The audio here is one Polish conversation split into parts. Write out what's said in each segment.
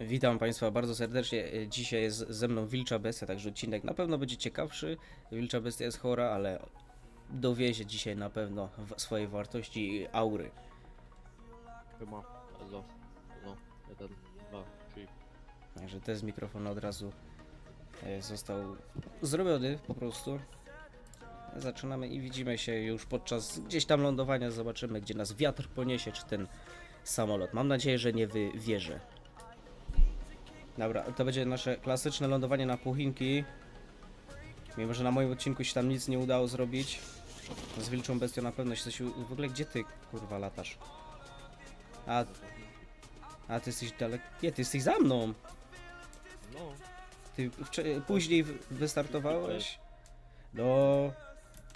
Witam Państwa bardzo serdecznie. Dzisiaj jest ze mną Wilcza Bestia, także odcinek na pewno będzie ciekawszy. Wilcza Bestia jest chora, ale dowiezie dzisiaj na pewno w swojej wartości aury. Chyba. Elo. No. Jeden, dwa, trzy. Także test mikrofonu od razu e, został zrobiony po prostu. Zaczynamy i widzimy się już podczas gdzieś tam lądowania. Zobaczymy, gdzie nas wiatr poniesie, czy ten samolot. Mam nadzieję, że nie wywiezie. Dobra, to będzie nasze klasyczne lądowanie na puchinki. Mimo, że na moim odcinku się tam nic nie udało zrobić. Z wilczą bestią na pewno się coś... W ogóle gdzie ty, kurwa, latasz? A... A ty jesteś daleko... Nie, ty jesteś za mną! No. Ty później wystartowałeś? No,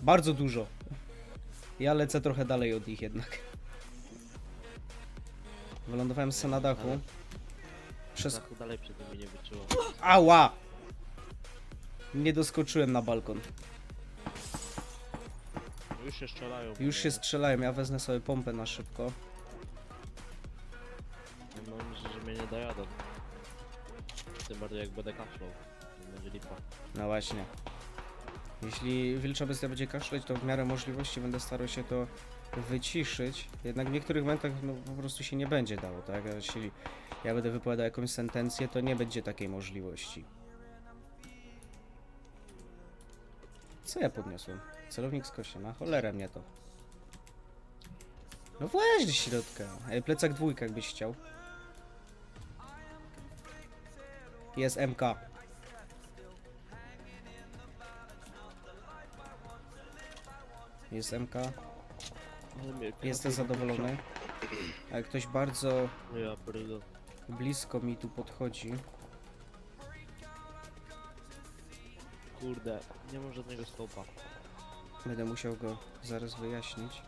bardzo dużo. Ja lecę trochę dalej od nich jednak. Wylądowałem sobie na dachu. Przez... Dalej przed nimi nie wyczuło. Ała! Nie doskoczyłem na balkon. Już się strzelają. Już się strzelają, ja wezmę sobie pompę na szybko. Ja mam nadzieję, że mnie nie dojadą. Tym bardziej jak będę kaszlał. To Będzie lipa. No właśnie. Jeśli wilcza bestia będzie kaszleć, to w miarę możliwości będę starał się to wyciszyć. Jednak w niektórych momentach no, po prostu się nie będzie dało, tak? Jeśli ja będę wypowiadał jakąś sentencję, to nie będzie takiej możliwości. Co ja podniosłem? Celownik z kości, na cholerę mnie to. No weź do środka. Ej, plecak dwójka jakbyś chciał. Jest MK. Jest MK. Ale Jestem zadowolony. A jak ktoś bardzo ja pierdolę. Blisko mi tu podchodzi. Kurde, nie mam żadnego stopa. Będę musiał go zaraz wyjaśnić.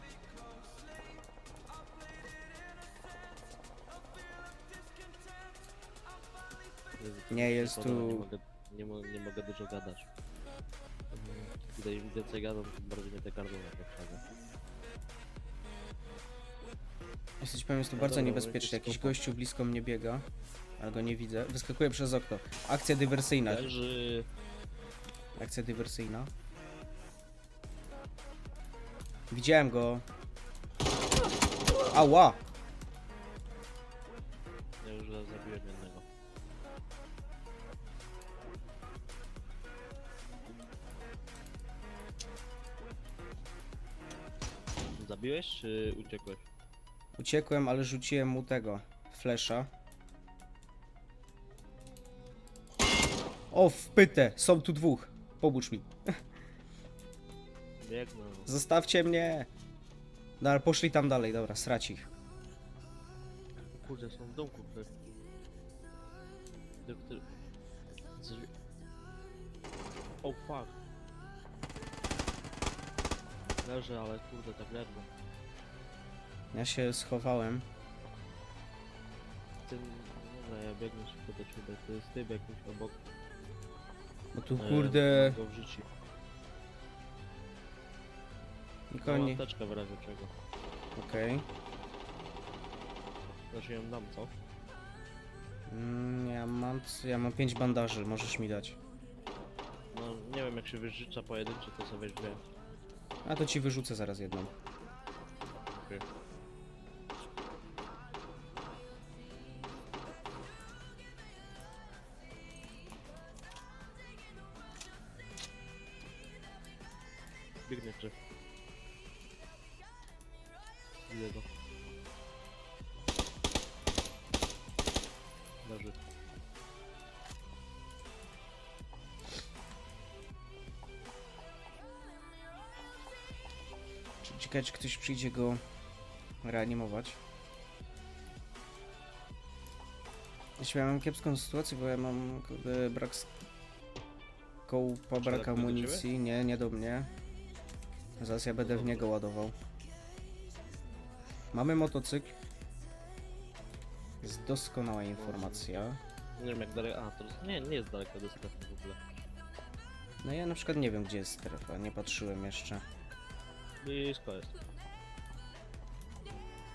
Jezu, to Nie mi jest tu- Nie mogę, nie, mo nie mogę dużo gadać. Kiedy im więcej gadam, tym bardziej mnie te gardło podchodzą. Jesteś pewien, jest tu bardzo dobra, niebezpieczny. jakiś gościu blisko mnie biega. Ale go nie widzę. Wyskakuje przez okno. Akcja dywersyjna. Leży... Akcja dywersyjna. Widziałem go. Ała! Ja już zabiłem jednego. Zabiłeś czy uciekłeś? Uciekłem, ale rzuciłem mu tego. Flesza. O, wpytę! Są tu dwóch. Pomóż mi. Biegnę. Zostawcie mnie! No ale poszli tam dalej, dobra, srać ich. Kurde, są w domku ktoś. Do który... Drzwi... O fuck. Leży, ale kurde, tak ledwo. Ja się schowałem. Tym... Dobra, ja biegnę szybko do ciebie. To jest typ jakiś obok. Bo tu E, kurde. Go. Nikogo Mam nie. apteczkę w razie czego. Okej. Znaczy ją dam, co? Mm, ja mam. Ja mam pięć bandaży, możesz mi dać. No, nie wiem jak się wyżycza pojedynczy, to sobie dwie. A to ci wyrzucę zaraz jedną. Okej. Biegnie czy. Widzę go. Leży. Ciekawe, czy ktoś przyjdzie go reanimować. Jeśli ja mam kiepską sytuację, bo ja mam kurde, brak kołpa, brak amunicji. Nie, nie do mnie. Zaraz ja będę w niego ładował. Mamy motocykl. Jest doskonała informacja. Nie wiem jak daleko. A, to jest, nie, nie jest daleko do strefy w ogóle. No ja na przykład nie wiem, gdzie jest strefa, nie patrzyłem jeszcze. Blisko jest.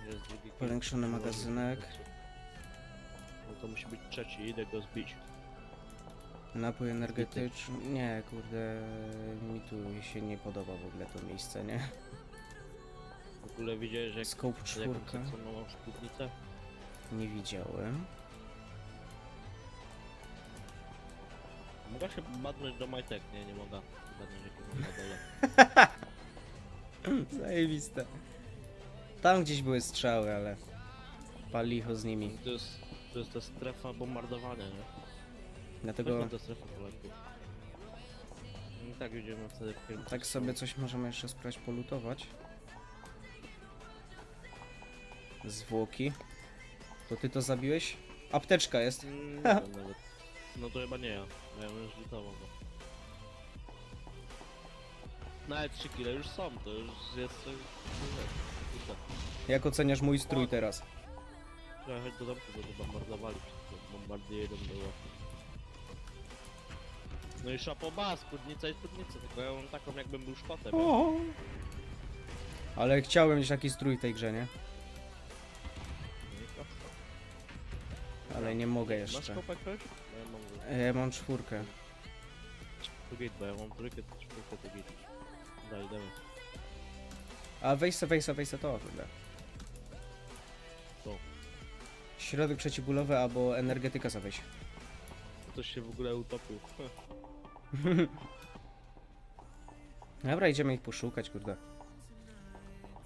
Jest drugi Powiększony magazynek. No to musi być trzeci, idę go zbić. Napój energetyczny. Nie, kurde, mi tu się nie podoba w ogóle to miejsce, nie? W ogóle widziałeś jak... Scope jaką czwórka. Nie widziałem. Mogę się badnąć do majtek, nie, nie mogę. Badnąć jakiego na dole. Zajebiste. Tam gdzieś były strzały, ale palicho z nimi. To jest, to jest ta strefa bombardowania, nie? Dlatego kolegów. I tak idziemy wtedy w kierunku tak sobie coś możemy jeszcze spróbować polutować. Zwłoki. To ty to zabiłeś? Apteczka jest. Mm, nie wiem nawet. No to chyba nie ja. Ja bym już lutował go. Nawet 3 kile już są, to już jest coś... Jak oceniasz mój strój teraz? Trzeba jechać do domku, bo to bombardowali. Bombardier było. No i szapoba, spódnica i spódnica, tylko ja mam taką jakbym był szkotem. Ale chciałem mieć taki strój w tej grze, nie? No. Ale nie mogę Masz jeszcze. kopek ktoś? No ja mam go. E, Ja mam czwórkę. To git, bo ja mam trójkę, to czwórkę, to git. Daj, damy. A weź se, weź se, weź se to ogóle. Co? Środek przeciwbólowy albo energetyka sobie weź. Ktoś się w ogóle utopił. Dobra, idziemy ich poszukać, kurde.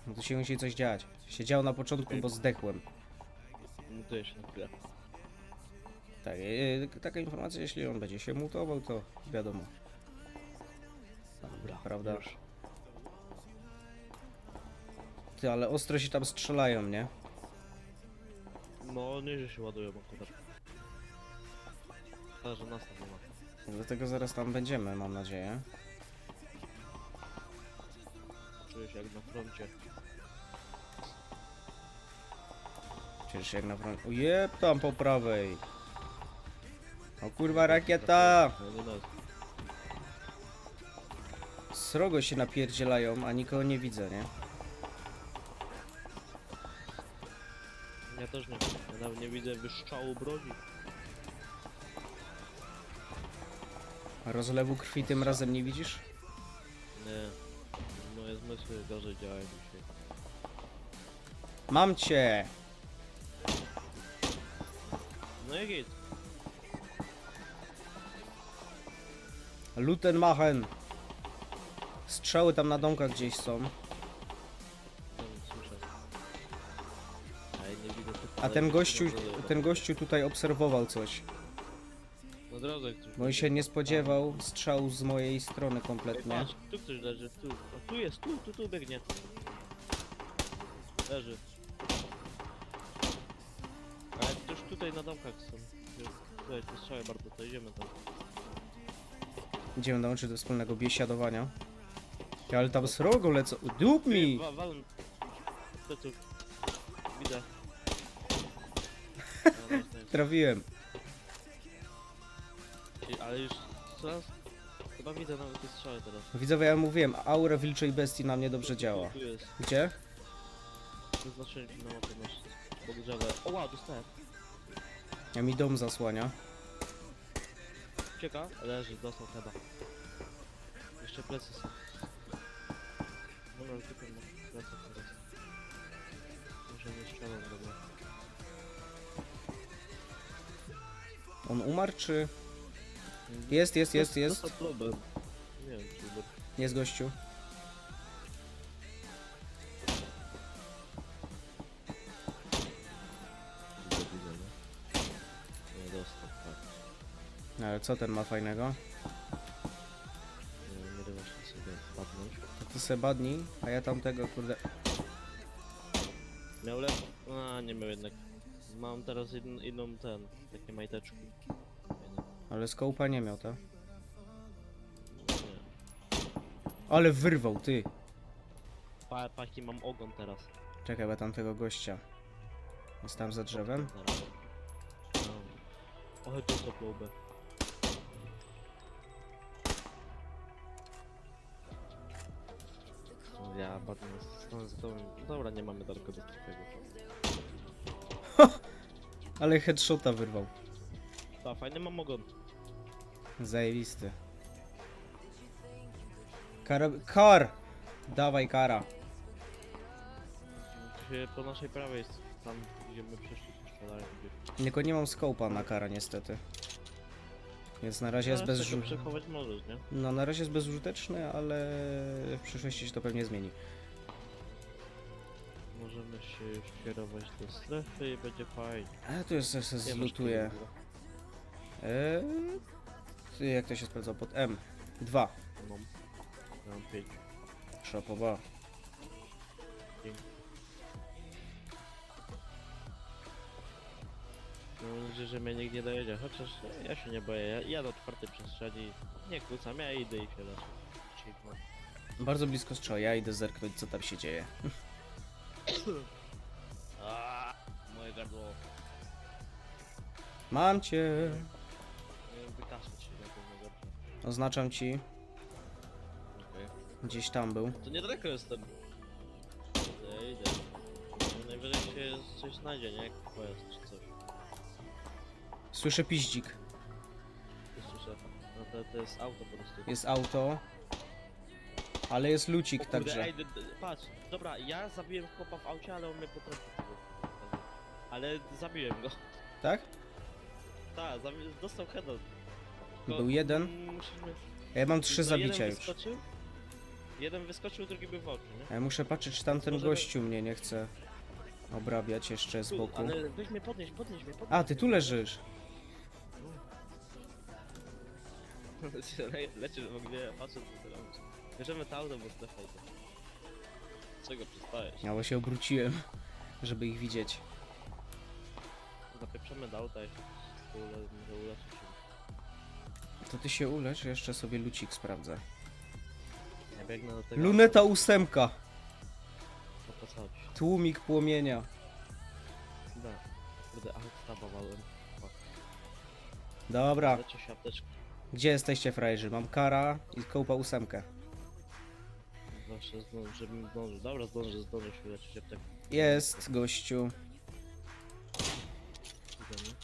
No tu się musi coś dziać. Siedział na początku, bo zdechłem. No to jeszcze na chwilę. Tak, e, taka informacja, jeśli on będzie się mutował, to wiadomo. Dobra, Prawda? Już. Ty, ale ostro się tam strzelają, nie? No, nieźle się ładują akurat. Ale że nas tam nie ma. Dlatego zaraz tam będziemy, mam nadzieję. Czuję się jak na froncie. Przecież jak na front... Ujeb, tam po prawej. O kurwa, rakieta! No nie nas. Srogo się napierdzielają, a nikogo nie widzę, nie? Też nie. Ja nawet nie widzę wyszczału broni. Rozlewu krwi tym razem nie widzisz? Nie. Moje zmysły gorzej działają dzisiaj. Mam cię! No i git. Lutenmachen! Strzały tam na domkach gdzieś są. A ten gościu, ten gościu tutaj obserwował coś. Na drodze ktoś. Bo on się nie spodziewał strzału z mojej strony kompletnie. patrz, tu ktoś leży, tu. A tu jest, tu, tu, tu biegnie. Leży. Ale ktoś tutaj na domkach są. Jest- Tutaj te strzały bardzo, to idziemy tam. Idziemy dołączyć do wspólnego biesiadowania. Ty, Ale tam srogo lecą. Dup mi! Wa-. Pleców. Widzę. No, no, no. Trafiłem. Ale już coraz... Chyba widzę nawet te strzały teraz. Widzowie, ja mówiłem, aura wilczej bestii na mnie dobrze działa. Tu jest. Gdzie? Zaznaczyłem na mapie masz pod drzewem. O wow, dostałem. Ja mi dom zasłania. Ucieka? Leży, dostał chyba. Jeszcze plecy są. Dobra, ale tylko ma plecy teraz. Może nie strzelam dobra. On umarł, czy... Jest, jest, jest, jest. Problem. Nie wiem, czy bo... Jest gościu. Widzę, widzę, nie? Nie dostał, tak. Ale co ten ma fajnego? Nie, nie da właśnie sobie padnąć. To ty se badnij, a ja tamtego, kurde... Miał lep... A, nie miał jednak. Mam teraz jedną, inną ten, takie majteczki. Fajne. Ale skołpa nie miał, tak? Nie. Ale wyrwał, ty! Pa, paki mam ogon teraz. Czekaj, bo tamtego gościa. Jest tam za drzewem. Teraz. No. Ohe, to co plobę. Ja stronę za tobą. Dobra, nie mamy daleko do tego. Ale headshota wyrwał. Ta, fajny mam ogon. Zajebisty. Kar... Kar! Dawaj kara. Się po naszej prawej jest tam, gdzie my przeszli, to strzelają gdzieś. Tylko nie mam skopa na kara niestety. Więc na razie jest Ale tego bezużyteczny. przechować możesz, nie? No na razie jest bezużyteczny, ale w przyszłości się to pewnie zmieni. Możemy się kierować do strefy i będzie fajnie. A tu jest, jest Nie masz zlutuję. Eee, ty, jak to się sprawdza? Pod M. 2. No. Ja Mam pięć. Szapowa. Mam nadzieję, że mnie nikt nie dojedzie, chociaż ja się nie boję. Ja, ja do czwartej przestrzeni nie kłócam, ja idę i się. Bardzo blisko strzał. Ja idę zerknąć co tam się dzieje. Aaaa, moje gardło. Mam cię. Nie wiem, wykaszleć się na pewno dobrze. Oznaczam ci. Okej. Gdzieś tam był. To niedaleko jestem. Idę, idę. No, Najwyżej się coś znajdzie, nie? Jak pojazd czy coś. Słyszę piździk. Słyszę. No to, to jest auto po prostu. Jest auto. Ale jest lucik kurde, także. ej, d- d- patrz, dobra, ja zabiłem chłopa w aucie, ale on mnie potrafił. Ale zabiłem go. Tak? Tak, zabi- dostał heada. Był jeden. mm, Musimy... Ja mam trzy no, zabicia jeden już. Wyskoczył, jeden wyskoczył, drugi był w oczy, nie? Ja muszę patrzeć, czy tamten Możemy- gościu mnie nie chce obrabiać jeszcze z Tu, boku. ale weź mnie podnieś, podnieś mnie, podnieś A, ty tu leżysz. Le lecisz w ogóle, patrzę co ty robisz. Bierzemy to auto, bo strefa idzie. Czego przystałeś? Ja się obróciłem, żeby ich widzieć. Zapieprzemy do auta i ule może się. To ty się ulecz, jeszcze sobie lucik sprawdzę. Ja biegnę do tego Luneta ósemka. auta, po co chodzi? Tłumik płomienia. Da. Kurde, auto tabowałem. Dobra, się. Gdzie jesteście frajerzy? Mam kara i kołpa ósemkę. Zawsze zdążę, żebym zdążył. Dobra, zdążę, zdążę się uleczyć aptekę. Jest, gościu. Idziemy.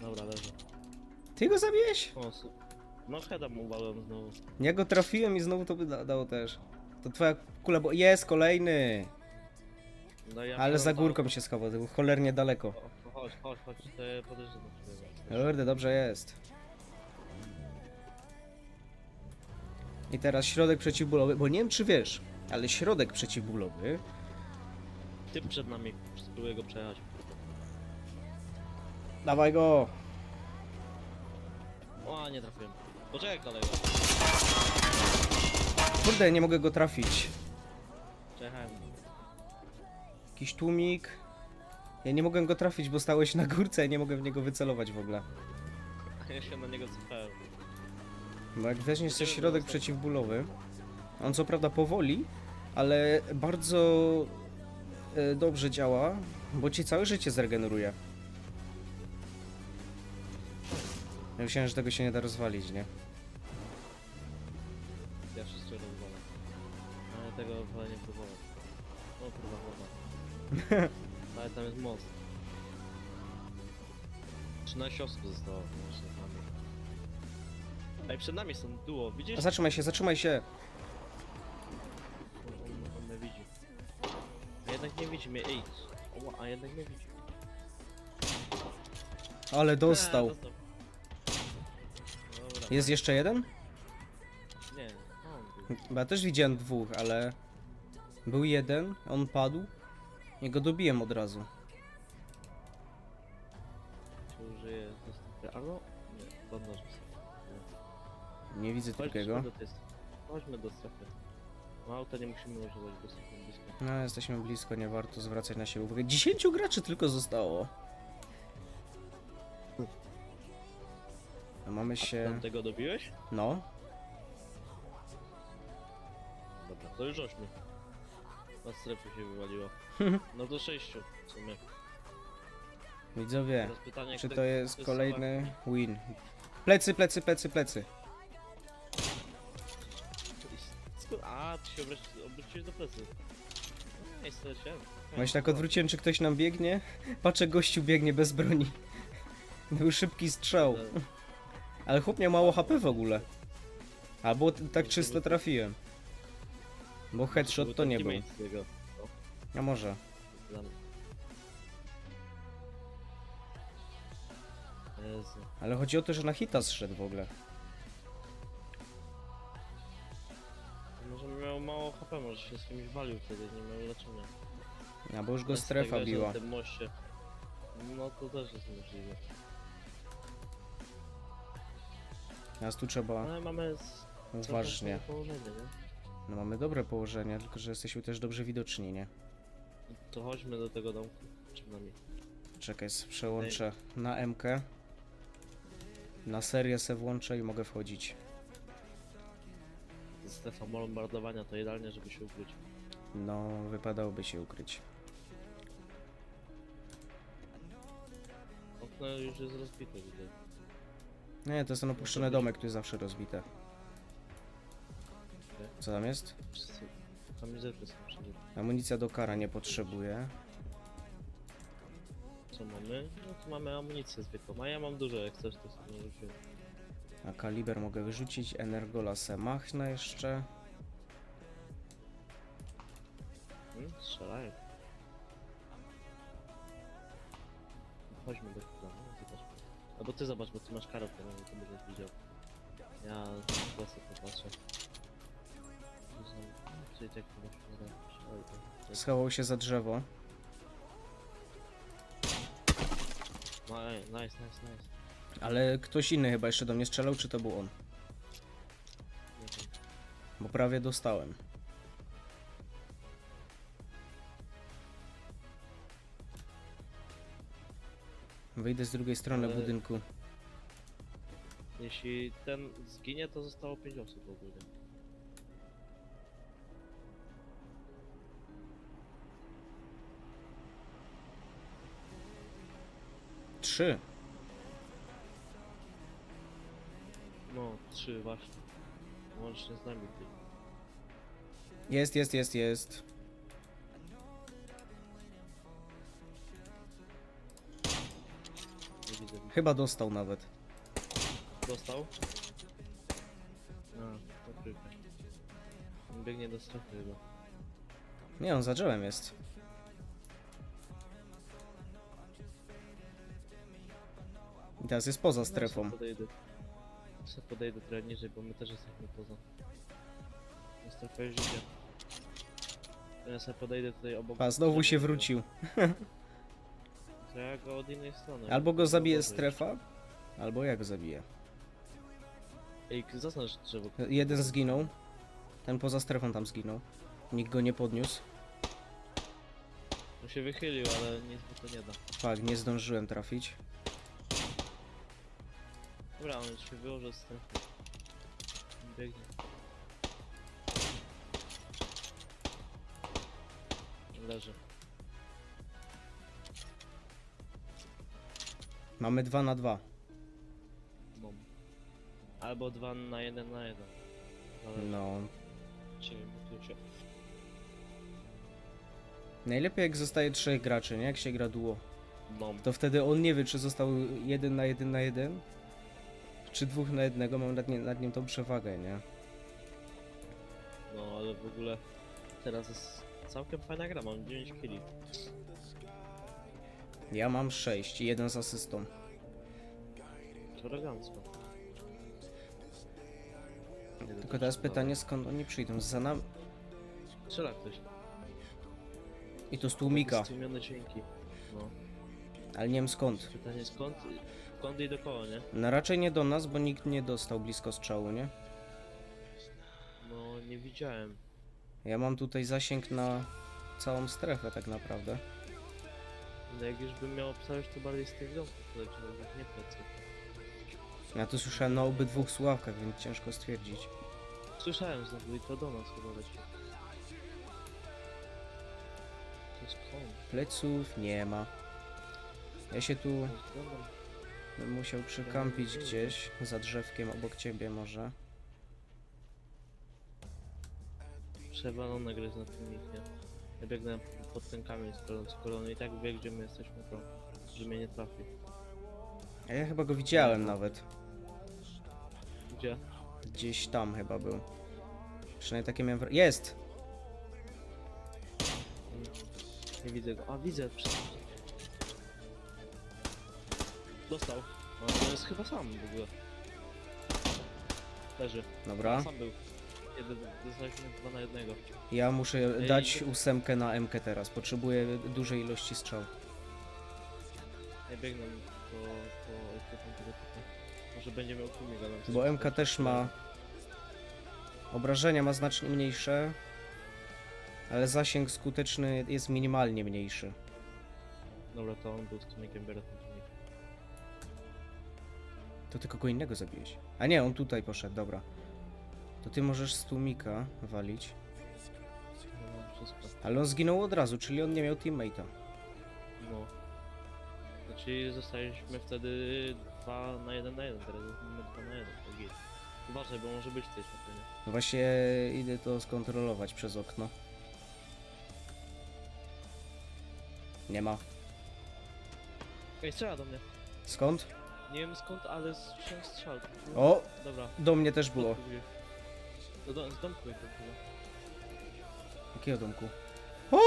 Dobra, leży. Ty go zabiłeś? O, su- no heada mu walłem znowu. Ja go trafiłem i znowu to by da dało też. To twoja kula, bo jest kolejny. No, ja Ale za do górką się schował, to był cholernie daleko. O, Chodź, chodź, chodź, to podejrzewam na ciebie. Kurde, dobrze jest. I teraz środek przeciwbólowy, bo nie wiem czy wiesz, ale środek przeciwbólowy Typ przed nami, spróbuję go przejechać. Dawaj go! O, nie trafiłem. Poczekaj kolego. Kurde, nie mogę go trafić. Przejechałem. Jakiś tłumik. Ja nie mogłem go trafić, bo stałeś na górce i nie mogę w niego wycelować w ogóle. Ja się na niego cofałem. Bo jak weźmiesz sobie środek przeciwbólowy, on co prawda powoli, ale bardzo e, dobrze działa, bo ci całe życie zregeneruje. Ja myślałem, że tego się nie da rozwalić, nie? Ja wszystko rozwalę. Ale tego wolę nie próbować. Ale tam jest most. 13 osób zostało przed nami. Ej, przed nami są duo, widzisz? A zatrzymaj się, zatrzymaj się! On, on, on mnie widzi. A jednak nie widzi mnie, ej. Oła, a jednak nie widzi. Ale A, dostał. dostał. Dobra, Jest jeszcze jeden? nie, on był. Bo ja też widziałem dwóch, ale był jeden, on padł. I go dobiłem od razu. Czy użyje dostępy? Albo? Nie, bandaż wysoko. Nie widzę Chodźmy drugiego. do tej strefy. Chodźmy do strefy. No auta nie musimy używać, bo jesteśmy blisko. No, jesteśmy blisko, nie warto zwracać na siebie uwagę. 10 graczy tylko zostało. A mamy A się. tam tego dobiłeś? No, Dobra, to już ośmiu. Na strefy się wywaliło. No to sześciu w sumie. widzowie, Teraz pytanie, czy kto- to jest kto kolejny win? Plecy, plecy, plecy, plecy. Sku- A, ty się obróci- obróciłeś do plecy. No, Nie, strzelałem. Właśnie tak odwróciłem, czy ktoś nam biegnie. Patrzę, gościu biegnie bez broni. Był szybki strzał. Ale chłop miał mało HP w ogóle. Albo t- tak czysto trafiłem. Bo headshot to nie był. Jego. A może. Jezu. Ale chodzi o to, że na hita zszedł w ogóle. Może miał mało HP, może się z kimś walił wtedy, nie miał leczenia. A bo już go Jest strefa że biła. Na tym moście. No to też jest możliwe. Teraz tu trzeba Ale mamy z... uważnie. położenie, nie? No mamy dobre położenie, tylko że jesteśmy też dobrze widoczni, nie? To chodźmy do tego domku, przynajmniej. Czekaj, przełączę na MK. Na serię se włączę i mogę wchodzić. Strefa bombardowania to idealnie, żeby się ukryć. No, wypadałoby się ukryć. Okno już jest rozbite widzę. Nie, to jest ten opuszczony domek, który jest zawsze rozbite. Co tam jest? Wszyscy... Kamizelki są. Amunicja do kara nie potrzebuję. Co mamy? No tu mamy amunicję zwykłą, a ja mam dużo, jak chcesz to sobie rzuciłem. A kaliber mogę wyrzucić. Energola se machnę jeszcze. Hmm? Strzelają. Chodźmy do planu, zobacz. Albo ty zobacz, bo ty masz kartę, no to będziesz widział. Ja z klasy popatrzę. Tu tak to. Schował się za drzewo. No ej, nice, nice, nice. Ale ktoś inny chyba jeszcze do mnie strzelał, czy to był on? Nie wiem. Bo prawie dostałem. Wyjdę z drugiej strony Ale- budynku. Jeśli ten zginie, to zostało 5 osób ogólnie. Trzy. No, 3 właśnie. Łącznie z nami ty. Jest, jest, jest, jest. Nie widzę. Chyba dostał nawet. Dostał? A. On Biegnie do strefy chyba. Nie, on za drzewem jest. Teraz jest poza strefą. podejdę. Sobie podejdę trochę niżej, bo my też jesteśmy poza. Na strefa już idzie. Ja sobie podejdę tutaj obok. A znowu się wrócił. To ja go od innej strony. Albo go zabije strefa, albo ja go zabiję. Ej, zaznacz drzewo. Jeden zginął. Ten poza strefą tam zginął. Nikt go nie podniósł. On się wychylił, ale nic mu to nie da. Fak, nie zdążyłem trafić. Dobra, on się wyłoży z strefy. Biegnie. Leży. Mamy 2 na 2. Bom. Albo 2 na 1 na 1. Ale No. Czyli tu się. Najlepiej jak zostaje trzech graczy, nie? Jak się gra duo. Bom. To wtedy on nie wie, czy został jeden na jeden na jeden, czy dwóch na jednego. Mam nad, nie, nad nim tą przewagę, nie? No ale w ogóle teraz jest całkiem fajna gra, mam 9 killi. Ja mam 6 i jeden z asystą. To elegancko. Tylko teraz pytanie, skąd oni przyjdą? Za nami. da. Strzela ktoś. I to z tłumika, Stłumione dźwięki. No. ale nie wiem skąd. Pytanie skąd? Skąd i do koło, nie? No raczej nie do nas, bo nikt nie dostał blisko strzału, nie? No nie widziałem. Ja mam tutaj zasięg na całą strefę tak naprawdę. No jak już bym miał obstawiać to bardziej z tych domków, to leciało już nie plecy. Ja to słyszałem na obydwu słuchawkach, więc ciężko stwierdzić. Słyszałem znowu i to do nas chyba leci. To jest skąd? Pleców nie ma. Ja się tu. Bym musiał przykampić gdzieś za drzewkiem obok ciebie może. przewalone gry na tym nie? Ja biegnę pod ten kamień skoląc kolony i tak wie gdzie my jesteśmy, to że mnie nie trafi. A ja chyba go widziałem nawet. Gdzie? Gdzieś tam chyba był. Przynajmniej takie miałem wra- Jest! Nie widzę go. A widzę, przecież. Dostał. To jest chyba sam w ogóle. Leży. Dobra. Sam był. Jeden, dostaliśmy dwa na jednego. Ja muszę Ej, dać ósemkę na MK teraz. Potrzebuję dużej ilości strzał. Ja biegnę po, po tego typu. Może będzie miał tłumik, ale... Bo MK też ma... Obrażenia ma znacznie mniejsze. Ale zasięg skuteczny jest minimalnie mniejszy. Dobra, to on był z ten tłumik. To ty kogo innego zabiłeś. A nie, on tutaj poszedł, dobra. To ty możesz z tłumika walić. Wszystko. Ale on zginął od razu, czyli on nie miał teammate'a. No. Znaczy zostaliśmy wtedy 2 na 1 na 1, teraz mamy 2 na 1, to git. Uważaj, bo może być tej szopie, nie? No Właśnie idę to skontrolować przez okno. Nie ma. Ej, strzela do mnie. Skąd? Nie wiem skąd, ale słyszałem strzał. O! Dobra. Do mnie też było. Do, do, z domku jakby chyba. Jakiego domku? O!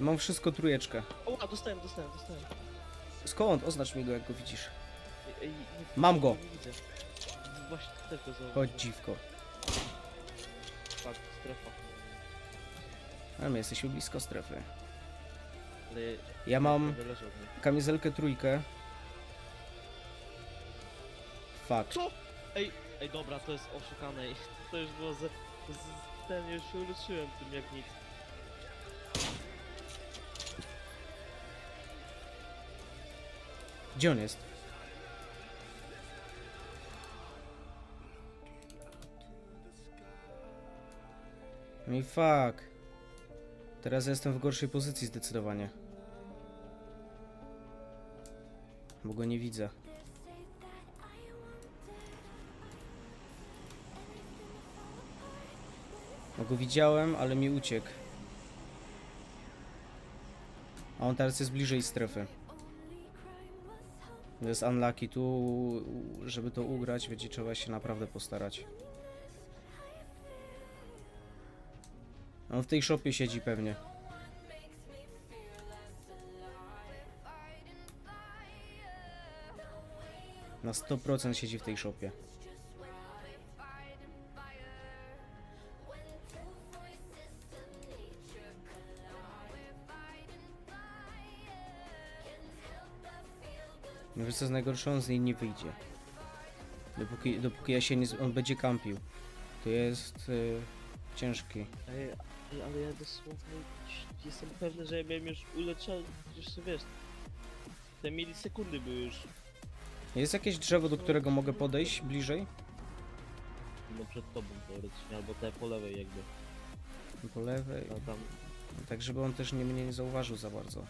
Mam wszystko trójeczkę. O, dostałem, dostałem, dostałem. Skąd? Oznacz mi go, jak go widzisz. Ej, ej, nie, Mam go. Nie widzę. Właśnie też go zauważyłem. Chodź dziwko. Tak, strefa. Ale my jesteśmy blisko strefy. Ale Ja mam od kamizelkę trójkę. Fuck. Co? Ej, ej dobra, to jest oszukane i to już było ze... z, ten już się uleczyłem tym jak nic. Gdzie on jest? No i fuck. Teraz jestem w gorszej pozycji zdecydowanie. Bo go nie widzę. Go widziałem, ale mi uciekł. A on teraz jest bliżej strefy. To jest unlucky. Tu, żeby to ugrać, będzie trzeba się naprawdę postarać. On w tej szopie siedzi pewnie. Na 100% siedzi w tej szopie. No wiesz co jest najgorsze, on z niej nie wyjdzie. Dopóki, dopóki ja się nie... z- on będzie kampił. To jest y, ciężki. Ej, ale ja dosłownie jestem pewny, że ja miałem już uleczony, ty wiesz, te milisekundy były już Jest jakieś drzewo, do którego mogę podejść bliżej? no, przed tobą teoretycznie, albo te po lewej jakby, Po lewej. a tam, Tak, żeby on też nie, mnie nie zauważył za bardzo.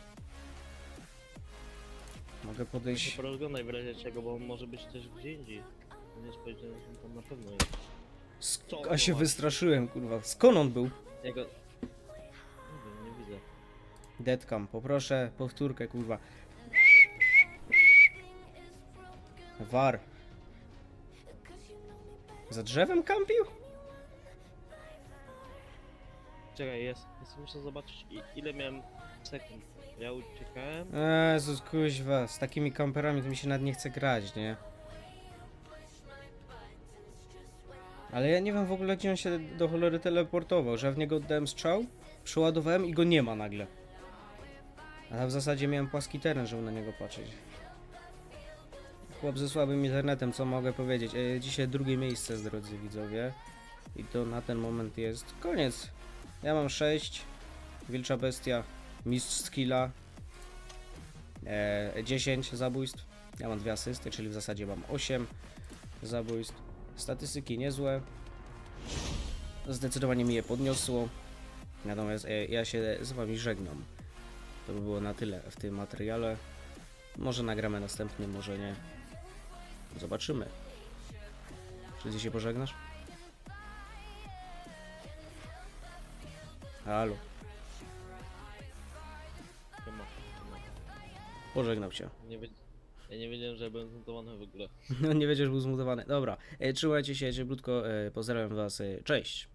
Mogę się podejść... porozglądaj w razie czego, bo on może być też gdzie indziej. Nie że on tam na pewno jest. Sk- a się wystraszyłem, kurwa. Skąd on był? Jego... Nie wiem, nie widzę. Deadcam, poproszę powtórkę, kurwa. War. Za drzewem kampił? Czekaj, jest, jest muszę zobaczyć i, ile miałem sekund. Ja uciekałem, Jezus, kuźwa, z takimi kamperami to mi się nawet nie chce grać, nie? Ale ja nie wiem w ogóle, gdzie on się do cholery teleportował, że ja w niego oddałem strzał, przeładowałem i go nie ma nagle. A w zasadzie miałem płaski teren, żeby na niego patrzeć. Chłop ze słabym internetem, co mogę powiedzieć. E, dzisiaj drugie miejsce, drodzy widzowie. I to na ten moment jest koniec. Ja mam 6. Wilcza bestia. Mistrz skilla. E, 10 zabójstw. Ja mam dwie asysty, czyli w zasadzie mam 8 zabójstw. Statystyki niezłe. Zdecydowanie mi je podniosło. Natomiast e, ja się z wami żegnam. To by było na tyle w tym materiale. Może nagramy następny, może nie. Zobaczymy. Czy ty się pożegnasz? Halo, pożegnał cię. Nie wiedziałem. Ja nie wiedziałem, że byłem zmontowany w ogóle. No nie wiedziesz, był zmutowany. Dobra, e, trzymajcie się cieplutko, e, pozdrawiam was, e, cześć.